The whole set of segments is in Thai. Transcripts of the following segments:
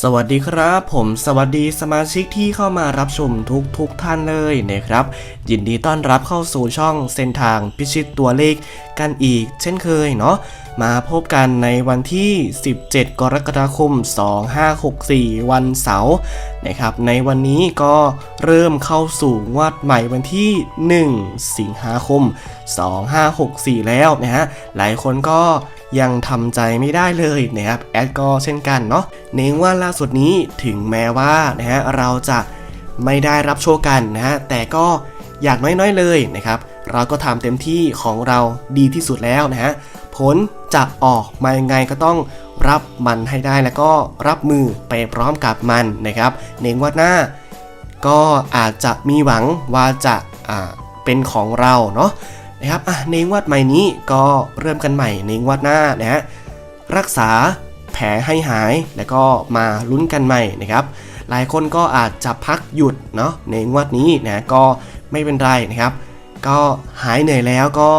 สวัสดีครับ ผมสวัสดีสมาชิกที่เข้ามารับชมทุกทุกท่านเลยนะครับ ยินดีต้อนรับเข้าสู่ช่องเส้นทางพิชิตตัวเลขกันอีก เช่นเคยเนาะมาพบกันในวันที่ 17 กรกฎาคม 2564 วันเสาร์นะครับ ในวันนี้ก็เริ่มเข้าสู่งวดใหม่วันที่ 1 สิงหาคม 2564 แล้วนะฮะหลายคนก็ ยังทำใจไม่ได้เลยนะครับแอดก็เช่นกันเนาะในงว่าล่าสุดนี้ถึงแม้ว่านะฮะเราจะไม่ได้รับโชคกันนะฮะแต่ก็อยากน้อยๆเลยนะครับ เราก็ทำเต็มที่ของเราดีที่สุดแล้วนะฮะผลจะออกมายังไงก็ต้องรับมันให้ได้แล้วก็รับมือไปพร้อมกับมันนะครับในงวดหน้าก็อาจจะมีหวังว่าจะอ่าเป็นของเราเนาะ นะครับอะในงวดใหม่นี้ก็เริ่มกันใหม่ในงวดหน้านะฮะรักษาแผลให้หายแล้วก็มาลุ้นกันใหม่นะครับหลายคนก็อาจจะพักหยุดเนาะในงวดนี้นะก็ไม่เป็นไรนะครับก็หายเหนื่อยแล้วก็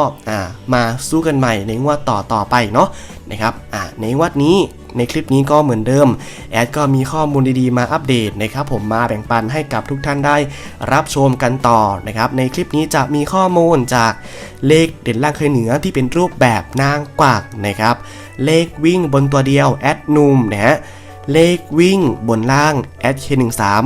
มาสู้กันใหม่ในงวดต่อต่อไปเนาะนะครับในงวดนี้ ในคลิปนี้ก็เหมือนเดิม แอดก็มีข้อมูลดีๆมาอัปเดตนะครับผมมาแบ่งปันให้กับทุกท่านได้รับชมกันต่อนะครับในคลิปนี้จะมีข้อมูลจากเลขเด่นล่างเคยเหนือที่เป็นรูปแบบนางกวักนะครับเลขวิ่งบนตัวเดียวแอดนูมนะฮะเลขวิ่งบนล่างแอดเคหนึ่งสาม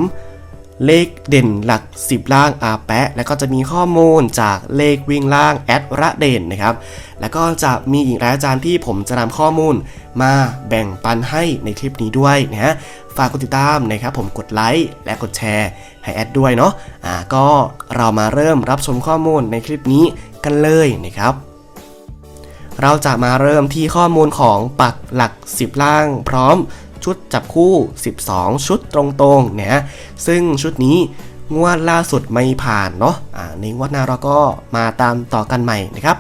เลขเด่นหลัก 10 ล่างอาแปะ แล้วก็จะมีข้อมูลจากเลขวิ่งล่างแอดระเด่นนะครับ แล้วก็จะมีอีกหลายอาจารย์ที่ผมจะนำข้อมูลมาแบ่งปันให้ในคลิปนี้ด้วยนะฮะฝากกดติดตามนะครับผมกดไลค์และกดแชร์ให้แอดด้วยเนาะอ่าก็เรามาเริ่มรับชมข้อมูลในคลิปนี้กันเลยนะครับ เราจะมาเริ่มที่ข้อมูลของปักหลัก 10 ล่างพร้อม ชุดจับคู่ 12 ชุดตรงๆนะฮะซึ่งชุดนี้งวดล่าสุดไม่ผ่านเนาะอ่าในงวดหน้าเราก็มาตามต่อกันใหม่นะครับ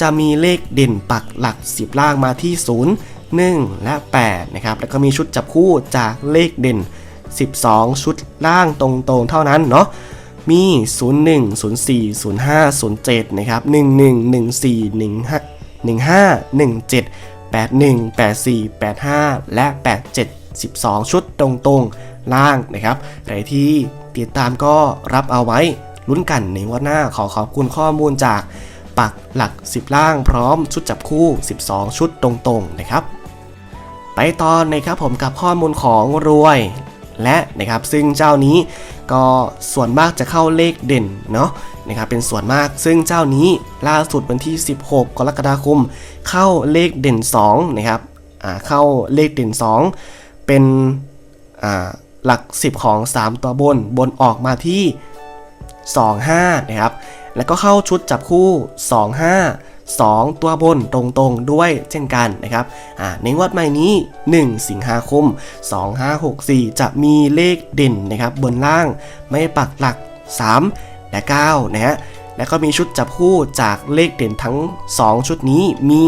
จะมีเลขเด่นปักหลัก 10 ล่างมาที่ 0 1 และ 8 นะครับ แล้วก็มีชุดจับคู่จากเลขเด่น 12 ชุดล่างตรงๆ เท่านั้นเนาะ มี 01 04 05 07 นะครับ 11 14 15 15 17 81 84 85 และ 87 12 ชุดตรงๆ ล่างนะครับใครที่ติดตามก็รับเอาไว้ลุ้นกันในวันหน้าขอขอบคุณข้อมูลจากปักหลัก 10 ล่างพร้อมชุดจับคู่ 12 ชุดตรงๆ นะครับ ไปตอนนะครับผมกับข้อมูลของรวย และนะครับซึ่งเจ้านี้ก็ส่วนมากจะเข้าเลขเด่นเนาะนะครับเป็นส่วนมากซึ่งเจ้านี้ล่าสุดวันที่ 16 กรกฎาคม เข้าเลขเด่น2นะครับอ่าเข้าเลขเด่น 2 เป็นอ่าหลัก 10 ของ 3 ตัวบนบนออกมาที่ 25นะครับแล้วก็เข้าชุดจับคู่ 25 2 ตัวบนตรงๆด้วยเช่นกันนะครับในงวดใหม่นี้ 1 สิงหาคม 2564 จะมีเลขเด่นนะครับบนล่างไม่ปักหลัก 3 และ 9 นะฮะแล้วก็มีชุดจับคู่จากเลขเด่นทั้ง 2 ชุดนี้มี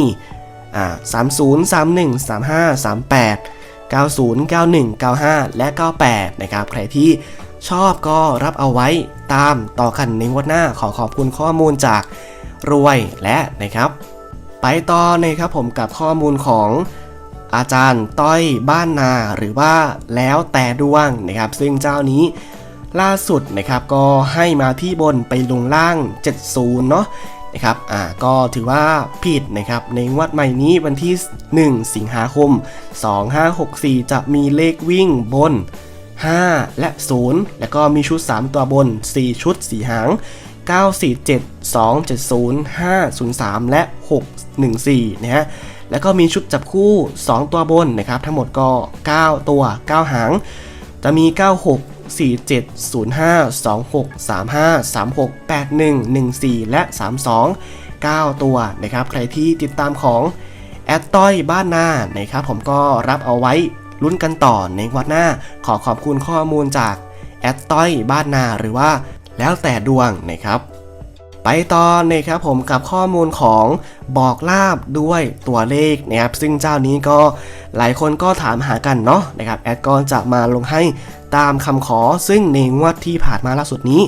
อ่า30 31 35 38 90 91 95 และ 98 นะครับ ใครที่ชอบก็รับเอาไว้ตามต่อกันในงวดหน้าขอขอบคุณข้อมูลจาก รวยและนะครับ ไปต่อนะครับผมกับข้อมูลของอาจารย์ต้อยบ้านนาหรือว่าแล้วแต่ดวงนะครับ ซึ่งเจ้านี้ล่าสุดนะครับก็ให้มาที่บนไปลงล่าง 70 เนาะนะครับอ่าก็ถือว่าผิดนะครับ ในงวดใหม่นี้วันที่ 1 สิงหาคม 2564 จะมีเลขวิ่งบน 5 และ 0 แล้วก็มีชุด 3 ตัวบน 4 ชุด 4 หาง 947 270 503 และ 614 นะฮะ แล้วก็มีชุดจับคู่ 2 ตัวบนนะครับ ทั้งหมดก็ 9 ตัว 9 หาง จะมี 96 47 05 26 35 36 81 14 และ 32 9 ตัวนะครับ ใครที่ติดตามของแอดต้อยบ้านนานะครับ ผมก็รับเอาไว้ลุ้นกันต่อในวัดหน้า ขอขอบคุณข้อมูลจากแอดต้อยบ้านนาหรือว่า แล้วแต่ดวงนะครับไปต่อนะครับผมกับข้อมูลของบอกลาบด้วยตัวเลขนะครับซึ่งเจ้านี้ก็หลายคนก็ถามหากันเนาะนะครับแอดก็จะมาลงให้ตามคำขอซึ่งในงวดที่ผ่านมาล่าสุดนี้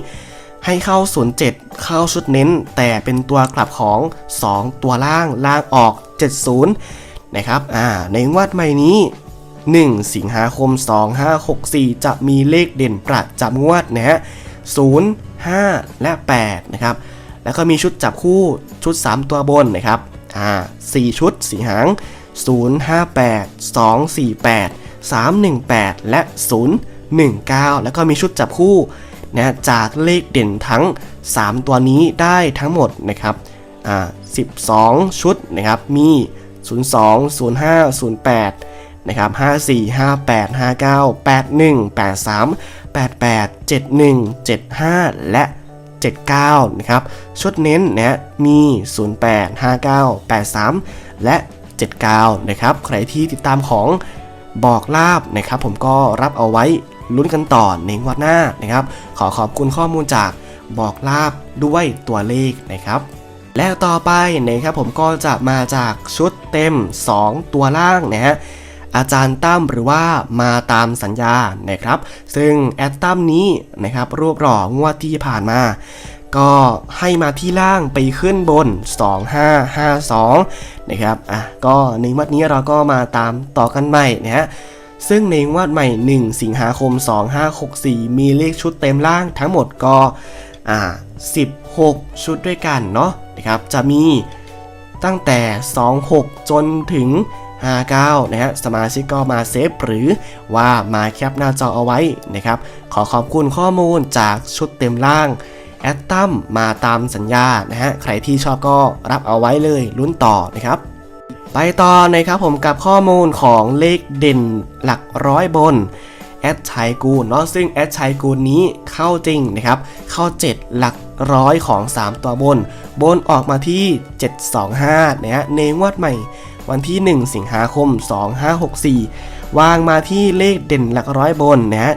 ให้เข้า 07 เข้าชุดเน้น แต่เป็นตัวกลับของ 2 ตัวล่างล่างออก 70 นะครับอ่าในงวดใหม่นี้ 1 สิงหาคม 2564 จะมีเลขเด่นประจำงวดนะฮะ 0 5 และ 8 นะครับ แล้วก็มีชุดจับคู่ชุด 3 ตัวบนนะครับอ่า4ชุดสีหาง 058 248 318 และ 019 แล้วก็มีชุดจับคู่นะจากเลขเด่นทั้ง 3 ตัวนี้ได้ทั้งหมดนะครับอ่า12 ชุดนะครับ มี 02 05 08นะครับ54 58 59 81 83 88 71 75 และ 79 นะครับ ชุดเน้นนะมี 08 59 83 และ 79 นะครับ ใครที่ติดตามของบอกลาบนะครับ ผมก็รับเอาไว้ลุ้นกันต่อในงวันหน้านะครับ ขอขอบคุณข้อมูลจากบอกลาบด้วยตัวเลขนะครับแล้วต่อไปนะครับผมก็จะมาจากชุดเต็ม 2 ตัวล่างนะฮะ อาจารย์ตั้มหรือว่ามาตามสัญญานะครับ ซึ่งแอดตั้มนี้นะครับรวบหล่องวดที่ผ่านมา ก็ให้มาที่ล่างไปขึ้นบน 2552 นะครับอะก็ในวัดนี้เราก็มาตามต่อกันใหม่นะฮะซึ่งในงวดใหม่ 1 สิงหาคม 2564 มีเลขชุดเต็มล่างทั้งหมดก็อ่า16 ชุดด้วยกันเนาะนะครับจะมีตั้งแต่ 26 จนถึง 59 นะฮะ สมาชิกก็มาเซฟหรือว่ามาแคปหน้าจอเอาไว้นะครับ ขอขอบคุณข้อมูลจากชุดเต็มล่างแอดตัมมาตามสัญญา นะฮะ ใครที่ชอบก็รับเอาไว้เลยลุ้นต่อนะครับ ไปต่อนะครับผมกับข้อมูลของเลขเด่นหลักร้อยบนแอดชัยกูลเนาะซึ่งแอดชัยกูลนี้เข้าจริงนะครับ เข้า 7 หลักร้อยของ 3 ตัวบน บนออกมาที่ 725นะฮะในงวดใหม่ วันที่ 1 สิงหาคม 2564 วางมาที่เลขเด่นหลักร้อยบนนะฮะ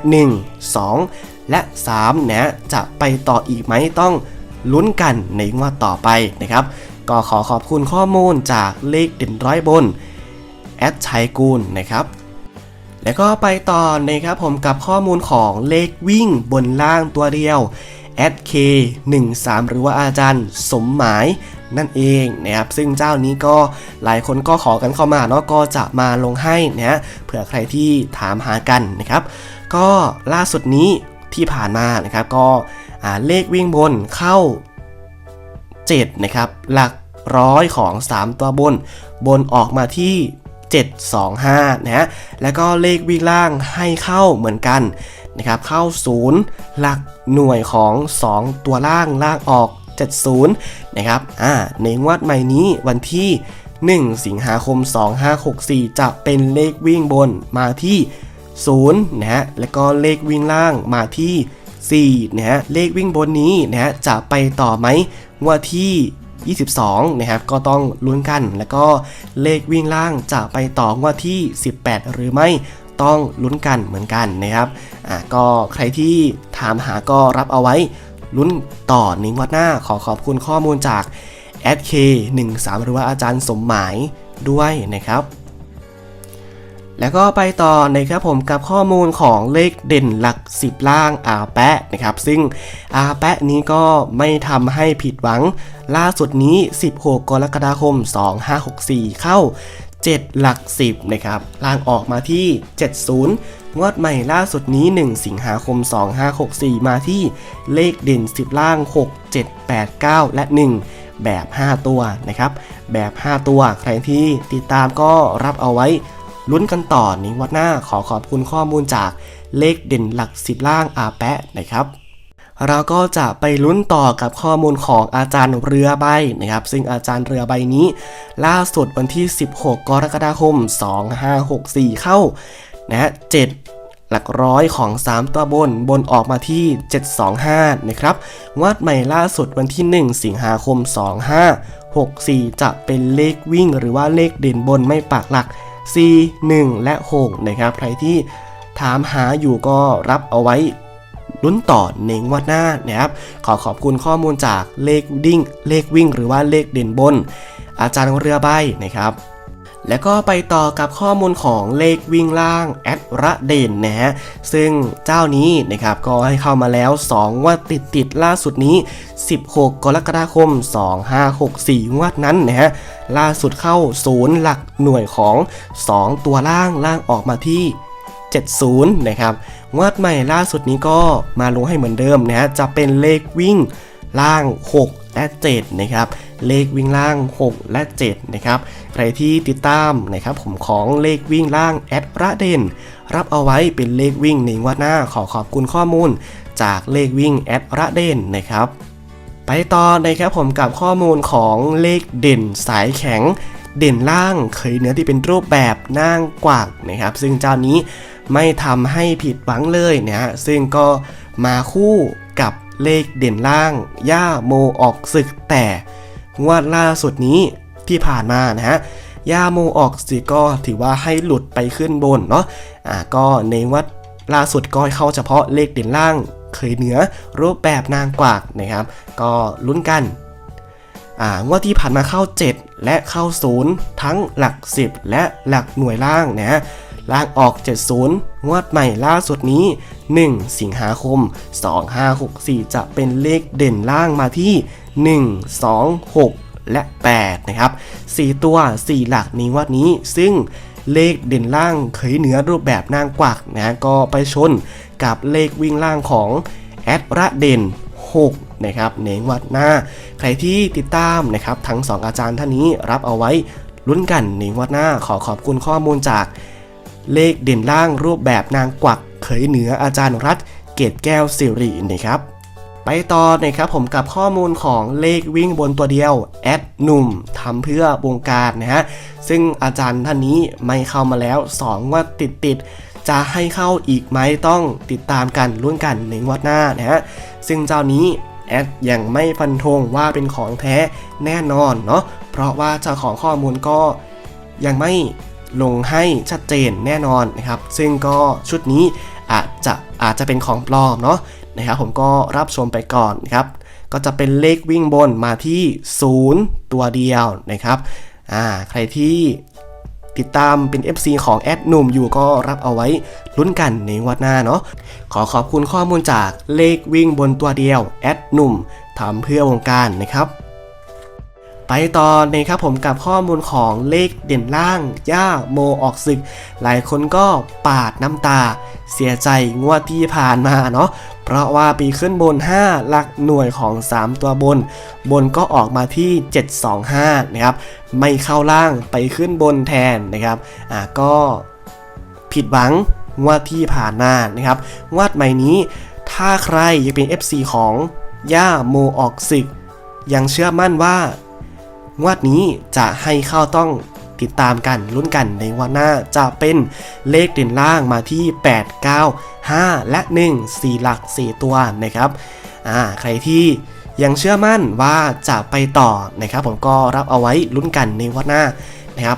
1 2 และ3นะจะไปต่ออีกไหมต้องลุ้นกันในงวดต่อไปนะครับ ก็ขอขอบคุณข้อมูลจากเลขเด่นร้อยบนแอดชัยกูลนะครับแล้วก็ไปต่อนะครับผมกับข้อมูลของเลขวิ่งบนล่างตัวเดียว k 1 3หรือว่าอาจารย์ สมหมาย นั่นเองนะครับซึ่งเจ้านี้ก็หลายคนก็ขอกันเข้ามาเนาะก็จะมาลงให้นะเผื่อใครที่ถามหากันนะครับ ก็ล่าสุดนี้ที่ผ่านมานะครับก็เลขวิ่งบนเข้า 7 นะครับ หลักร้อยของ 3 ตัวบน บนออกมาที่ 725 นะฮะแล้วก็เลขวิ่งล่างให้เข้าเหมือนกันนะครับเข้า 0 หลักหน่วยของ 2 ตัวล่างล่างออก 70 นะครับ อ่า ในงวดใหม่นี้วันที่ 1 สิงหาคม 2564 จะเป็นเลขวิ่งบนมาที่ 0 นะฮะ แล้วก็เลขวิ่งล่างมาที่ 4 นะฮะ เลขวิ่งบนนี้นะฮะ จะไปต่อไหมงวดที่ 22 นะครับ ก็ต้องลุ้นกัน แล้วก็เลขวิ่งล่างจะไปต่องวดที่ 18 หรือไม่ต้องลุ้นกันเหมือนกันนะครับ อ่า ก็ใครที่ถามหาก็รับเอาไว้ ลุ้นต่อในงวดหน้าขอขอบคุณข้อมูลจาก k 1 3หรือว่าอาจารย์สมหมายด้วยนะครับ แล้วก็ไปต่อนะครับผมกับข้อมูลของเลขเด่นหลัก 10 ล่างอาแปะนะครับ ซึ่งอาแปะนี้ก็ไม่ทำให้ผิดหวัง ล่าสุดนี้ 16 กรกฎาคม 2564 เข้า 7 หลัก 10 นะครับล่างออกมาที่ 70 งวดใหม่ล่าสุดนี้ 1 สิงหาคม 2564 มาที่เลขเด่น 10 ล่าง 6 7 8 9 และ 1 แบบ 5 ตัวนะครับ แบบ 5 ตัว ใครที่ติดตามก็รับเอาไว้ลุ้นกันต่อในวันหน้าขอขอบคุณข้อมูลจากเลขเด่นหลัก 10 ล่างอาแปะนะครับเราก็จะไปลุ้นต่อกับข้อมูลของอาจารย์เรือใบนะครับ ซึ่งอาจารย์เรือใบนี้ ล่าสุดวันที่ 16 กรกฎาคม 2564 เข้า นะฮะ7หลักร้อยของ 3 ตัวบนบนออกมาที่ 725 นะครับวาดใหม่ล่าสุดวันที่ 1 สิงหาคม 2564 จะเป็นเลขวิ่งหรือว่าเลขเด่นบนไม่ปากหลัก4 1และ 6 นะครับ ใครที่ถามหาอยู่ก็รับเอาไว้ลุ้นต่อในงวดหน้านะครับ ขอขอบคุณข้อมูลจากเลขดิ้งเลขวิ่ง หรือว่าเลขเด่นบน อาจารย์เรือใบนะครับ แล้วก็ไปต่อกับข้อมูลของเลขวิ่งล่างแอดระเด่นนะฮะ ซึ่งเจ้านี้นะครับก็ให้เข้ามาแล้ว2งวดติดติดล่าสุดนี้ 16 กรกฎาคม 2564 งวดนั้นนะฮะ ล่าสุดเข้าศูนย์หลักหน่วยของ 2 ตัวล่างล่างออกมาที่ 70 นะครับงวดใหม่ล่าสุดนี้ก็มาลงให้เหมือนเดิมนะฮะ จะเป็นเลขวิ่งล่าง 6 และ7นะครับเลขวิ่งล่าง 6 และ7นะครับใครที่ติดตามนะครับผมของเลขวิ่งล่างแอดระเด็นรับเอาไว้เป็นเลขวิ่งในงวดหน้าขอขอบคุณข้อมูล จากเลขวิ่งแอดระเด่นนะครับ ไปต่อนะครับผมกับข้อมูลของเลขเด่นสายแข็งเด่นล่างเคยเนื้อที่เป็นรูปแบบนางกวักนะครับ ซึ่งเจ้านี้ไม่ทำให้ผิดหวังเลยนะฮะซึ่งก็มาคู่ เลขเด่นล่าง ย่าโมออกศึกแต่งวดล่าสุดนี้ที่ผ่านมานะฮะย่าโมออกศึกก็ถือว่าให้หลุดไปขึ้นบนเนาะอ่าก็ในวัดล่าสุดก็เข้าเฉพาะเลขเด่นล่างเคยเหนือรูปแบบนางกวักนะครับ ก็ลุ้นกันอ่างวดที่ผ่านมาเข้า 7 และเข้า 0 ทั้งหลัก 10 และหลักหน่วยล่างนะฮะ ล่างออก 70 งวดใหม่ล่าสุดนี้ 1 สิงหาคม 2564 จะเป็นเลขเด่นล่างมาที่ 1 2 6 และ 8 นะครับ 4 ตัว 4 หลักในงวดนี้ ซึ่งเลขเด่นล่างเคยเหนือรูปแบบนางกวักนะก็ไปชนกับเลขวิ่งล่างของแอดระเด่น 6นะครับในงวัดหน้า ใครที่ติดตามนะครับทั้ง 2 อาจารย์ท่านนี้รับเอาไว้ลุ้นกันในงวัดหน้าขอขอบคุณข้อมูลจาก เลขเด่นล่างรูปแบบนางกวักเขยเหนืออาจารย์รัฐ เกตแก้วสิรินะครับ ไปต่อนะครับผมกับข้อมูลของเลขวิ่งบนตัวเดียวแอดหนุ่มทำเพื่อวงการนะฮะซึ่งอาจารย์ท่านนี้ไม่เข้ามาแล้ว2งวัดติดติดๆจะให้เข้าอีกไหมต้องติดตามกันรุ่นกันในงวัดหน้านะฮะซึ่งเจ้านี้แอดยังไม่ฟันธงว่าเป็นของแท้แน่นอนเนาะเพราะว่าเจ้าของข้อมูลก็ยังไม่ ลงให้ชัดเจนแน่นอนนะครับ ซึ่งก็ชุดนี้อาจจะอาจจะเป็นของปลอมเนาะนะครับผมก็รับชมไปก่อนนะครับ ก็จะเป็นเลขวิ่งบนมาที่ 0 ตัวเดียวนะครับอ่าใครที่ติดตามเป็น FC ของแอดหนุ่มอยู่ก็รับเอาไว้ลุ้นกันในวัดหน้าเนาะขอขอบคุณข้อมูลจากเลขวิ่งบนตัวเดียวแอดหนุ่มทำเพื่อวงการนะครับ ไปต่อนะครับผมกับข้อมูลของเลขเด่นล่าง ย่าโมออกศึก หลายคนก็ปาดน้ำตา เสียใจงวดที่ผ่านมาเนาะเพราะว่าปีขึ้นบน 5 หลักหน่วยของ 3 ตัวบน บนก็ออกมาที่ 725 นะครับ ไม่เข้าล่างไปขึ้นบนแทนนะครับอ่าก็ผิดหวังงวดที่ผ่านมานะครับงวดใหม่นี้ ถ้าใครยังเป็น FC ของย่าโมออกศึก ยังเชื่อมั่นว่า งวดนี้จะให้เข้าต้องติดตามกันลุ้นกันในวันหน้าจะเป็นเลขเด่นล่างมาที่ 8 9 5 และ 1 4 หลัก 4 ตัวนะครับอ่าใครที่ยังเชื่อมั่นว่าจะไปต่อนะครับ ผมก็รับเอาไว้ลุ้นกันในวันหน้านะครับ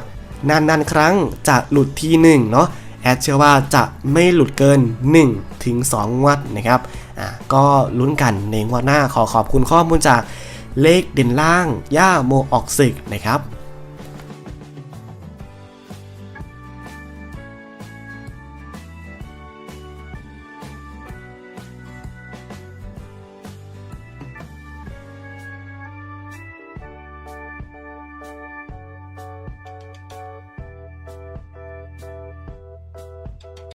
นานๆครั้งจะหลุดทีหนึ่งเนาะแอดเชื่อว่าจะไม่หลุดเกิน 1 ถึง2งวดนะครับอ่าก็ลุ้นกันในวันหน้าขอขอบคุณข้อมูลจาก เลขเด่นล่าง ย่าโมออกศึกนะครับ